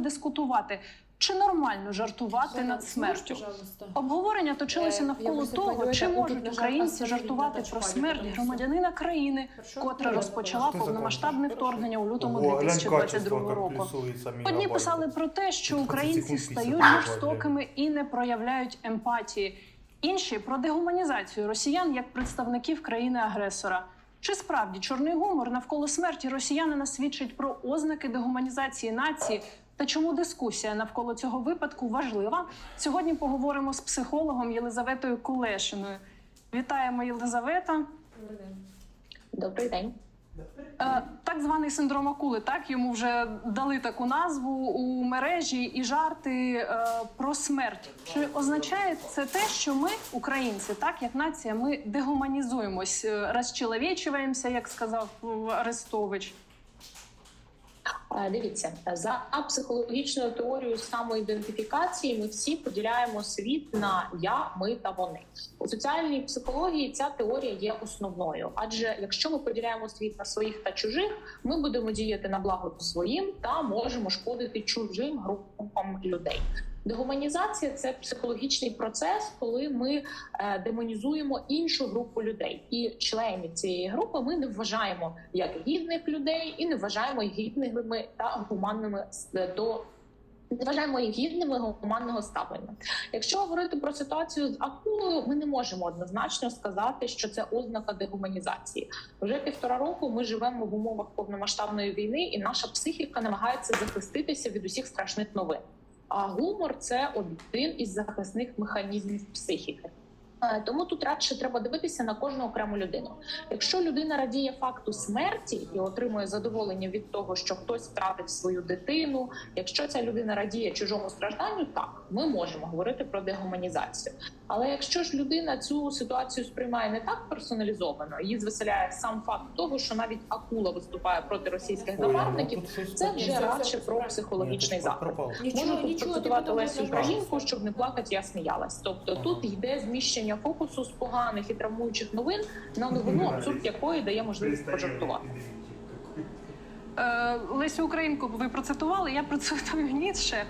дискутувати, чи нормально жартувати над смертю. Обговорення точилося Е, навколо того, чи можуть українці жартувати про смерть громадянина країни, котра розпочала повномасштабне вторгнення у лютому Ого, глянь 2022 качество, року. Одні писали про те, що українці стають жорстокими і не проявляють емпатії. Інші про дегуманізацію росіян як представників країни-агресора. Чи справді чорний гумор навколо смерті росіянина свідчить про ознаки дегуманізації нації? Та чому дискусія навколо цього випадку важлива? Сьогодні поговоримо з психологом Єлизаветою Кулешиною. Вітаємо, Єлизавета. Добрий день. Е, Так званий синдром акули, так йому вже дали таку назву у мережі і жарти е, про смерть. Чи означає це те, що ми, українці, так як нація, ми дегуманізуємось, е, розчеловічуємося, як сказав е, Арестович? Е, Дивіться, за психологічною теорією самоідентифікації ми всі поділяємо світ на я, ми та вони. У соціальній психології ця теорія є основною. Адже якщо ми поділяємо світ на своїх та чужих, ми будемо діяти на благо своїм та можемо шкодити чужим групам людей. Дегуманізація це психологічний процес, коли ми е, демонізуємо іншу групу людей, і членів цієї групи ми не вважаємо як гідних людей і не вважаємо їх гідними та гуманними до. Не вважаємо їх гідними гуманного ставлення. Якщо говорити про ситуацію з акулою, ми не можемо однозначно сказати, що це ознака дегуманізації. Вже півтора року ми живемо в умовах повномасштабної війни, і наша психіка намагається захиститися від усіх страшних новин. А гумор це один із захисних механізмів психіки. Е, Тому тут радше треба дивитися на кожну окрему людину. Якщо людина радіє факту смерті і отримує задоволення від того, що хтось втратив свою дитину, якщо ця людина радіє чужому стражданню, так ми можемо говорити про дегуманізацію. Але якщо ж людина цю ситуацію сприймає не так персоналізовано, її звеселяє сам факт того, що навіть акула виступає проти російських напарників, це вже радше про психологічний пропав. Можу тут процитувати Лесю. Українку, щоб не плакати, я сміялась. Тобто тут йде зміщення фокусу з поганих і травмуючих новин на новину, абсурд якої дає можливість пожартувати. Е, Лесю Українку ви процитували, я процитую Ніцше.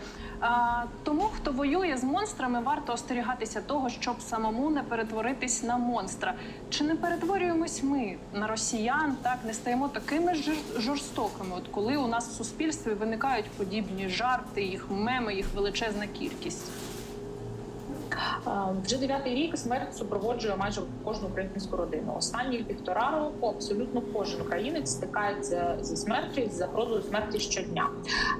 Тому, хто воює з монстрами, варто остерігатися того, щоб самому не перетворитись на монстра. Чи не перетворюємось ми на росіян, так не стаємо такими ж жорстокими, от коли у нас в суспільстві виникають подібні жарти, їх меми, їх величезна кількість. Вже дев'ятий рік смерть супроводжує майже кожну українську родину. Останні півтора року абсолютно кожен українець стикається зі смертю з загрозою смерті щодня.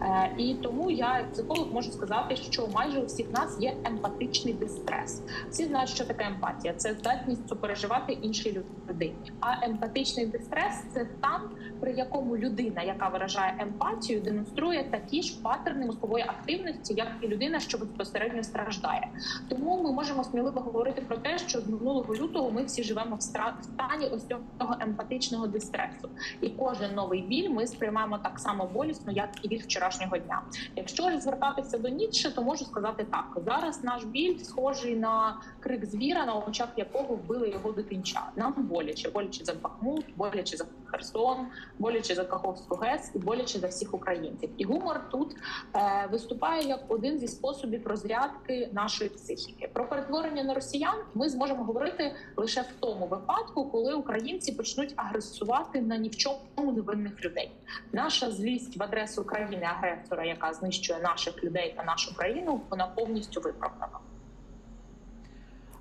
Е, І тому я, як психолог, можу сказати, що майже у всіх нас є емпатичний дистрес. Всі знають, що таке емпатія. Це здатність супереживати іншій людині. А емпатичний дистрес це стан, при якому людина, яка виражає емпатію, демонструє такі ж паттерни мозкової активності, як і людина, що безпосередньо страждає. Тому ми можемо сміливо говорити про те, що з минулого лютого ми всі живемо в стані ось цього емпатичного дистресу, і кожен новий біль ми сприймаємо так само болісно, як і біль вчорашнього дня. Якщо звертатися до Ніцше, то можу сказати так: зараз наш біль схожий на крик звіра, на очах якого вбили його дитинча. Нам боляче, боляче за Бахмут, боляче за Херсон, боляче за Каховську ГЕС і боляче за всіх українців. І гумор тут е, виступає як один зі способів розрядки нашої психіки. Про перетворення на росіян ми зможемо говорити лише в тому випадку, коли українці почнуть агресувати на ні в чому невинних людей. Наша злість в адресу країни агресора, яка знищує наших людей та нашу країну, вона повністю виправдана.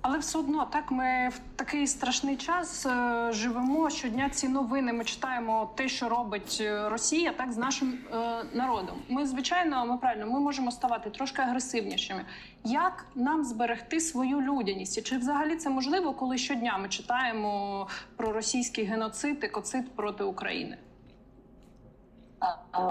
Але все одно так ми в такий страшний час е, живемо. Щодня ці новини ми читаємо те, що робить е, Росія, так з нашим е, народом. Ми звичайно, ми правильно, ми можемо ставати трошки агресивнішими. Як нам зберегти свою людяність? І Чи взагалі це можливо, коли щодня ми читаємо про російський геноцид, екоцид проти України?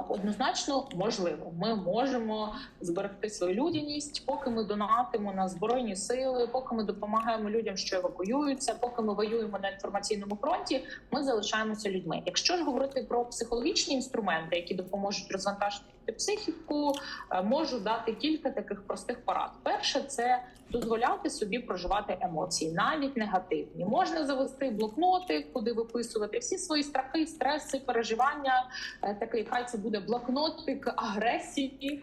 Однозначно можливо, ми можемо зберегти свою людяність, поки ми донатимо на збройні сили, поки ми допомагаємо людям, що евакуюються, поки ми воюємо на інформаційному фронті. Ми залишаємося людьми. Якщо ж говорити про психологічні інструменти, які допоможуть розвантажити психіку, е, можу дати кілька таких простих порад. Перше, це дозволяти собі проживати емоції, навіть негативні. Можна завести блокноти, куди виписувати всі свої страхи, стреси, переживання. Е, Такий хай це буде блокнотик агресії.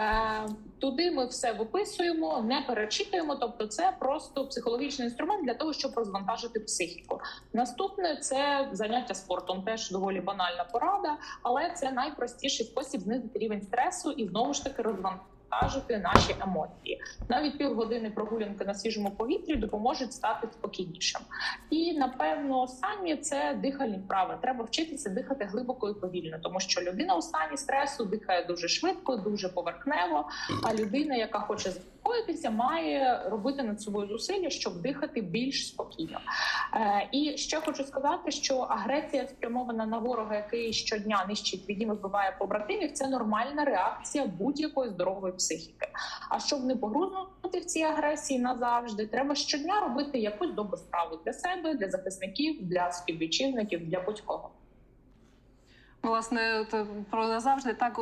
Е, туди ми все виписуємо, не перечитуємо. Тобто, це просто психологічний інструмент для того, щоб розвантажити психіку. Наступне це заняття спортом. Теж доволі банальна порада, але це найпростіший спосіб знизити рівень стресу і знову ж таки розвантажити наші емоції. Навіть півгодини прогулянки на свіжому повітрі допоможуть стати спокійнішим. І напевно, останнє це дихальні вправи. Треба вчитися дихати глибоко і повільно, тому що людина у стані стресу дихає дуже швидко, дуже поверхнево. А людина, яка хоче заспокоїтися, має робити над собою зусилля, щоб дихати більш спокійно. Е, і ще хочу сказати, що агресія спрямована на ворога, який щодня нищить відім дім і вбиває побратимів, це нормальна реакція будь-якої здорової психіки. А щоб не погрузнути в цій агресії назавжди, треба щодня робити якусь добру справу для себе, для захисників, для співвітчизників, для будь-кого. Власне, то про назавжди так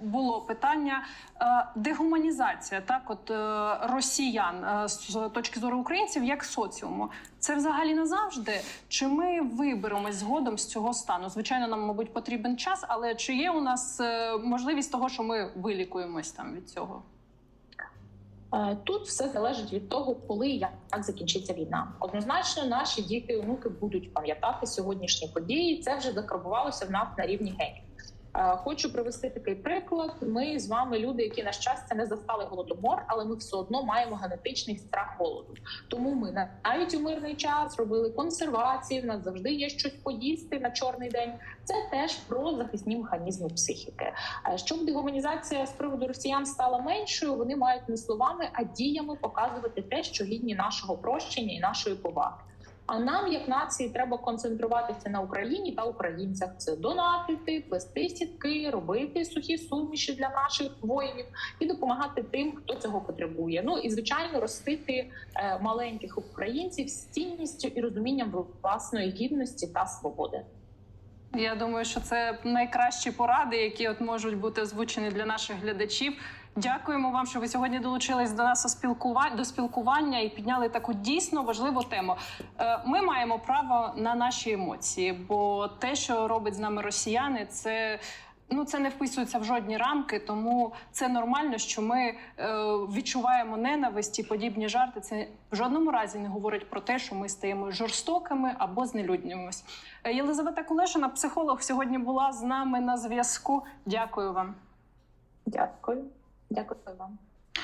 було питання. Е, Дегуманізація, так, от е, росіян е, з точки зору українців як соціуму. Це взагалі назавжди? Чи ми виберемось згодом з цього стану? Звичайно, нам, мабуть, потрібен час, але чи є у нас е, можливість того, що ми вилікуємось там від цього? Е, Тут все залежить від того, коли і як закінчиться війна. Однозначно, наші діти і онуки будуть пам'ятати сьогоднішні події. Це вже закарбувалося в нас на рівні генів. Е, Хочу привести такий приклад. Ми з вами люди, які на щастя не застали голодомор, але ми все одно маємо генетичний страх голоду. Тому ми на- навіть у мирний час робили консервації. В нас завжди є щось поїсти на чорний день. Це теж про захисні механізми психіки. Е, Щоб дегуманізація з приводу росіян стала меншою, вони мають не словами, а діями показувати те, що гідні нашого прощення і нашої поваги. А нам, як нації, треба концентруватися на Україні та українцях. Це донатити, плести сітки, робити сухі суміші для наших воїнів і допомагати тим, хто цього потребує. Ну і звичайно, ростити е, маленьких українців з цінністю і розумінням власної гідності та свободи. Я думаю, що це найкращі поради, які от можуть бути озвучені для наших глядачів. Дякуємо вам, що ви сьогодні долучились до нас до спілкування і підняли таку дійсно важливу тему. Е, Ми маємо право на наші емоції, бо те, що робить з нами росіяни, це. Ну, це не вписується в жодні рамки, тому це нормально, що ми е, відчуваємо ненависть і подібні жарти. Це в жодному разі не говорить про те, що ми стаємо жорстокими або знелюднюємось. Е, Єлизавета Кулешина, психолог, сьогодні була з нами на зв'язку. Дякую вам. Дякую, дякую вам.